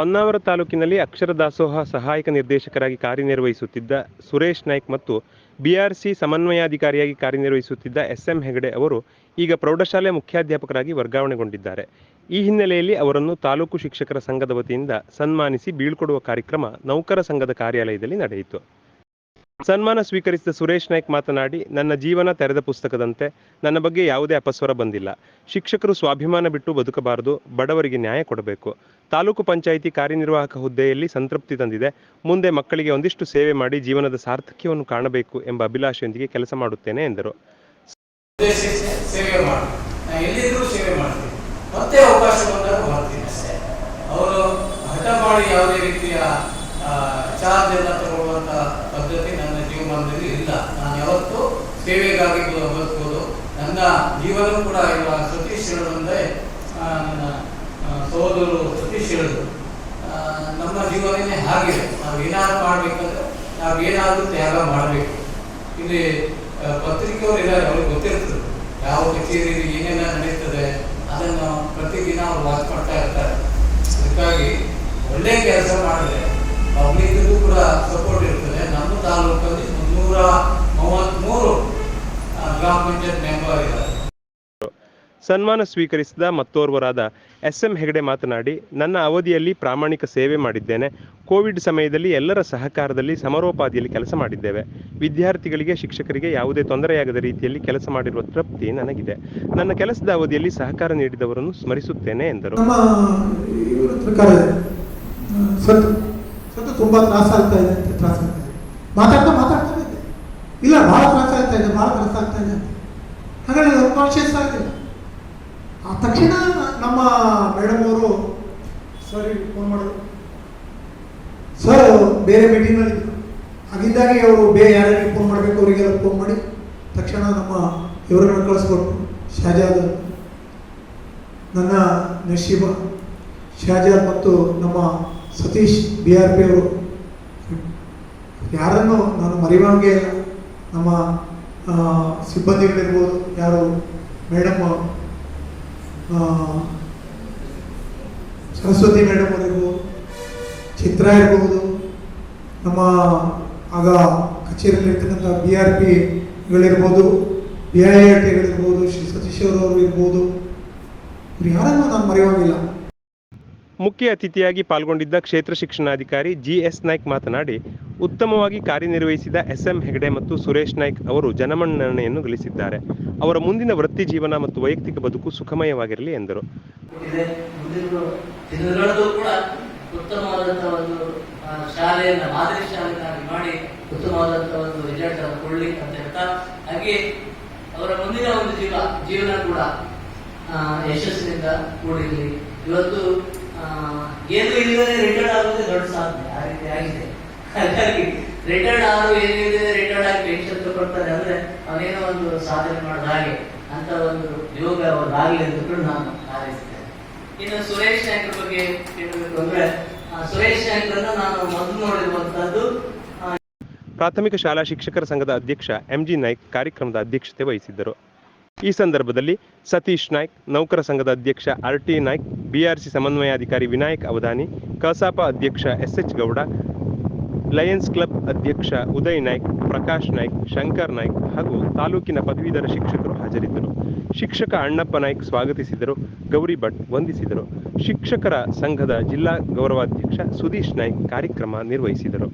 ಹೊನ್ನಾವರ ತಾಲೂಕಿನಲ್ಲಿ ಅಕ್ಷರ ದಾಸೋಹ ಸಹಾಯಕ ನಿರ್ದೇಶಕರಾಗಿ ಕಾರ್ಯನಿರ್ವಹಿಸುತ್ತಿದ್ದ ಸುರೇಶ್ ನಾಯ್ಕ್ ಮತ್ತು ಬಿಆರ್ಸಿ ಸಮನ್ವಯಾಧಿಕಾರಿಯಾಗಿ ಕಾರ್ಯನಿರ್ವಹಿಸುತ್ತಿದ್ದ ಎಸ್ ಎಂ ಹೆಗಡೆ ಅವರು ಈಗ ಪ್ರೌಢಶಾಲೆ ಮುಖ್ಯಾಧ್ಯಾಪಕರಾಗಿ ವರ್ಗಾವಣೆಗೊಂಡಿದ್ದಾರೆ. ಈ ಹಿನ್ನೆಲೆಯಲ್ಲಿ ಅವರನ್ನು ತಾಲೂಕು ಶಿಕ್ಷಕರ ಸಂಘದ ವತಿಯಿಂದ ಸನ್ಮಾನಿಸಿ ಬೀಳ್ಕೊಡುವ ಕಾರ್ಯಕ್ರಮ ನೌಕರ ಸಂಘದ ಕಾರ್ಯಾಲಯದಲ್ಲಿ ನಡೆಯಿತು. ಸನ್ಮಾನ ಸ್ವೀಕರಿಸಿದ ಸುರೇಶ್ ನಾಯ್ಕ್ ಮಾತನಾಡಿ, ನನ್ನ ಜೀವನ ತೆರೆದ ಪುಸ್ತಕದಂತೆ ನನ್ನ ಬಗ್ಗೆ ಯಾವುದೇ ಅಪಸ್ವರ ಬಂದಿಲ್ಲ. ಶಿಕ್ಷಕರು ಸ್ವಾಭಿಮಾನ ಬಿಟ್ಟು ಬದುಕಬಾರದು, ಬಡವರಿಗೆ ನ್ಯಾಯ ಕೊಡಬೇಕು. ತಾಲೂಕು ಪಂಚಾಯಿತಿ ಕಾರ್ಯನಿರ್ವಾಹಕ ಹುದ್ದೆಯಲ್ಲಿ ಸಂತೃಪ್ತಿ ತಂದಿದೆ. ಮುಂದೆ ಮಕ್ಕಳಿಗೆ ಒಂದಿಷ್ಟು ಸೇವೆ ಮಾಡಿ ಜೀವನದ ಸಾರ್ಥಕ್ಯವನ್ನು ಕಾಣಬೇಕು ಎಂಬ ಅಭಿಲಾಷೆಯೊಂದಿಗೆ ಕೆಲಸ ಮಾಡುತ್ತೇನೆ, ಎಂದರು. ಅವರು ಹಠ ಯಾವುದೇ ರೀತಿಯ ಚಾರ್ಜ್ ಎಲ್ಲ ತಗೊಳ್ಳುವಂತ ಪದ್ಧತಿ ನನ್ನ ಇಲ್ಲ. ನಾನು ಯಾವತ್ತೂ ಸೇವೆಗಾಗಿ ಬದುಕೋದು ನನ್ನ ಜೀವನ ಕೂಡ ಇವಾಗ ಸತೀಶ್ ಹೇಳೋದು ಅಂದ್ರೆ ನನ್ನ ಸೋದರು ಸಹೋದರರು ಸತೀಶ್ ಹೇಳೋದು ನಮ್ಮ ಜೀವನನೇ ಹಾಗಿದೆ ನಾವು ಏನಾದ್ರು ಮಾಡಬೇಕಂದ್ರೆ, ನಾವು ಏನಾದರೂ ತ್ಯಾಗ ಮಾಡಬೇಕು. ಇಲ್ಲಿ ಪತ್ರಿಕೆಯವರು ಇದ್ದಾರೆ ಅವ್ರಿಗೆ ಗೊತ್ತಿರ್ತದೆ. ಯಾವ ಕಚೇರಿಯಲ್ಲಿ ಏನೆಲ್ಲ ನಡೀತದೆ, ಅದನ್ನು ಪ್ರತಿದಿನ ಅವ್ರು ವಾಚ್ ಮಾಡ್ತಾ ಇರ್ತಾರೆ. ಅದಕ್ಕಾಗಿ ಒಳ್ಳೆ ಕೆಲಸ ಮಾಡಿದ್ರೆ ಸನ್ಮಾನ ಸ್ವೀಕರಿಸಿದ ಮತ್ತೋರ್ವರಾದ ಎಸ್ ಎಂ ಹೆಗಡೆ ಮಾತನಾಡಿ, ನನ್ನ ಅವಧಿಯಲ್ಲಿ ಪ್ರಾಮಾಣಿಕ ಸೇವೆ ಮಾಡಿದ್ದೇನೆ. ಕೋವಿಡ್ ಸಮಯದಲ್ಲಿ ಎಲ್ಲರ ಸಹಕಾರದಲ್ಲಿ ಸಮರೋಪಾದಿಯಲ್ಲಿ ಕೆಲಸ ಮಾಡಿದ್ದೇವೆ. ವಿದ್ಯಾರ್ಥಿಗಳಿಗೆ, ಶಿಕ್ಷಕರಿಗೆ ಯಾವುದೇ ತೊಂದರೆಯಾಗದ ರೀತಿಯಲ್ಲಿ ಕೆಲಸ ಮಾಡಿರುವ ತೃಪ್ತಿ ನನಗಿದೆ. ನನ್ನ ಕೆಲಸದ ಅವಧಿಯಲ್ಲಿ ಸಹಕಾರ ನೀಡಿದವರನ್ನು ಸ್ಮರಿಸುತ್ತೇನೆ, ಎಂದರು. ಮಾತಾಡ್ತಾ ಮಾತಾಡ್ತಾ ಇದೆ ಇಲ್ಲ, ಬಹಳ ತ್ರಾಸ ಆಗ್ತಾ ಇದೆ, ಬಹಳ ತ್ರಾಸ ಆಗ್ತಾ ಇದೆ ಹಾಗಾಗಿ ಅವ್ರು ಕಾನ್ಶಿಯಸ್ ಆ ತಕ್ಷಣ ನಮ್ಮ ಮೇಡಮ್ ಅವರು ಸರಿ ಫೋನ್ ಮಾಡಿದ್ರು. ಸರ್ ಬೇರೆ ಮೀಟಿಂಗ್ನಲ್ಲಿ ಹಾಗಿದ್ದಾಗೆ ಅವರು ಬೇರೆ ಯಾರಿಗೆ ಫೋನ್ ಮಾಡಬೇಕು, ಅವರಿಗೆಲ್ಲ ಫೋನ್ ಮಾಡಿ, ತಕ್ಷಣ ನಮ್ಮ ಇವರನ್ನು ಕಳಿಸ್ಕೊಟ್ರು. ಶಾಜಾದ್ ನನ್ನ ನಶೀಬ, ಶಾಜಾದ್ ಮತ್ತು ನಮ್ಮ ಸತೀಶ್ ಬಿ ಆರ್ ಪಿ ಅವರು. ಯಾರನ್ನು ನಾನು ಮರೆಯುವಂಗೆ ಇಲ್ಲ ನಮ್ಮ ಸಿಬ್ಬಂದಿಗಳಿರ್ಬೋದು, ಯಾರು ಮೇಡಮ್ ಸರಸ್ವತಿ ಮೇಡಮ್ ಅವರಿರ್ಬೋದು, ಚಿತ್ರ ಇರ್ಬೋದು, ನಮ್ಮ ಆಗ ಕಚೇರಿಯಲ್ಲಿರ್ತಕ್ಕಂಥ ಬಿ ಆರ್ ಪಿಗಳಿರ್ಬೋದು ಬಿ ಐ ಆರ್ ಟಿಗಳಿರ್ಬೋದು ಶ್ರೀ ಸತೀಶ್ ಅವರು ಇರ್ಬೋದು. ಇವ್ರು ಯಾರನ್ನು ನಾನು ಮರೆಯುವಂಗಿಲ್ಲ ಮುಖ್ಯ ಅತಿಥಿಯಾಗಿ ಪಾಲ್ಗೊಂಡಿದ್ದ ಕ್ಷೇತ್ರ ಶಿಕ್ಷಣಾಧಿಕಾರಿ ಜಿ ಎಸ್ ನಾಯ್ಕ್ ಮಾತನಾಡಿ, ಉತ್ತಮವಾಗಿ ಕಾರ್ಯನಿರ್ವಹಿಸಿದ ಎಸ್ ಎಂ ಹೆಗಡೆ ಮತ್ತು ಸುರೇಶ್ ನಾಯ್ಕ್ ಅವರು ಜನಮನ್ನಣೆಯನ್ನು ಗಳಿಸಿದ್ದಾರೆ. ಅವರ ಮುಂದಿನ ವೃತ್ತಿ ಜೀವನ ಮತ್ತು ವೈಯಕ್ತಿಕ ಬದುಕು ಸುಖಮಯವಾಗಿರಲಿ ಎಂದರು. ಅವರ ಮುಂದಿನ ಒಂದು ಜೀವ, ಜೀವನ ಕೂಡ ಯಶಸ್ಸಿನಿಂದ ಕೂಡಿರಲಿ. ಇವತ್ತು ಏನು ಇಲ್ಲದೆ ರಿಟರ್ನ್ ಆಗೋದೇ ದೊಡ್ಡ ಸಾಧನೆ. ಆ ರೀತಿ ಆಗಿದೆ. ಹಾಗಾಗಿ ರಿಟರ್ನ್ ಆದ್ರು ಏನು ಇಲ್ಲದೆ ರಿಟರ್ನ್ ಆಗಿ ಪೆನ್ಷನ್ ತಗೊಳ್ತಾರೆ ಅಂದ್ರೆ ಅವನೇನೋ ಒಂದು ಸಾಧನೆ ಮಾಡಿದ ಹಾಗೆ. ಅಂತ ಒಂದು ಯೋಗ ಅವ್ರದ್ದಾಗಲಿ ಅಂತ ಕೂಡ ನಾನು ಹಾರೈಸ್ತೇನೆ ಇನ್ನು ಸುರೇಶ್ ನಾಯ್ಕರ ಬಗ್ಗೆ ಹೇಳಬೇಕು ಅಂದ್ರೆ ಸುರೇಶ್ ನಾಯ್ಕರನ್ನ ನಾನು ಮೊದಲು ನೋಡಿರುವಂತದ್ದು ಪ್ರಾಥಮಿಕ ಶಾಲಾ ಶಿಕ್ಷಕರ ಸಂಘದ ಅಧ್ಯಕ್ಷ ಎಂಜಿ ನಾಯ್ಕ್ ಕಾರ್ಯಕ್ರಮದ ಅಧ್ಯಕ್ಷತೆ ವಹಿಸಿದ್ದರು. ಈ ಸಂದರ್ಭದಲ್ಲಿ ಸತೀಶ್ ನಾಯ್ಕ್, ನೌಕರ ಸಂಘದ ಅಧ್ಯಕ್ಷ ಆರ್ ಟಿ ನಾಯ್ಕ್ ಬಿಆರ್ಸಿ ಸಮನ್ವಯಾಧಿಕಾರಿ ವಿನಾಯಕ್ ಅವಧಾನಿ, ಕಸಾಪ ಅಧ್ಯಕ್ಷ S H Gowda, Lions Club ಅಧ್ಯಕ್ಷ ಉದಯ್ ನಾಯ್ಕ್, ಪ್ರಕಾಶ್ ನಾಯ್ಕ್, ಶಂಕರ್ ನಾಯ್ಕ್ ಹಾಗೂ ತಾಲೂಕಿನ ಪದವೀಧರ ಶಿಕ್ಷಕರು ಹಾಜರಿದ್ದರು. ಶಿಕ್ಷಕ ಅಣ್ಣಪ್ಪ ನಾಯ್ಕ್ ಸ್ವಾಗತಿಸಿದರು, ಗೌರಿ ಭಟ್ ವಂದಿಸಿದರು. ಶಿಕ್ಷಕರ ಸಂಘದ ಜಿಲ್ಲಾ ಗೌರವಾಧ್ಯಕ್ಷ ಸುದೀಶ್ ನಾಯ್ಕ್ ಕಾರ್ಯಕ್ರಮ ನಿರ್ವಹಿಸಿದರು.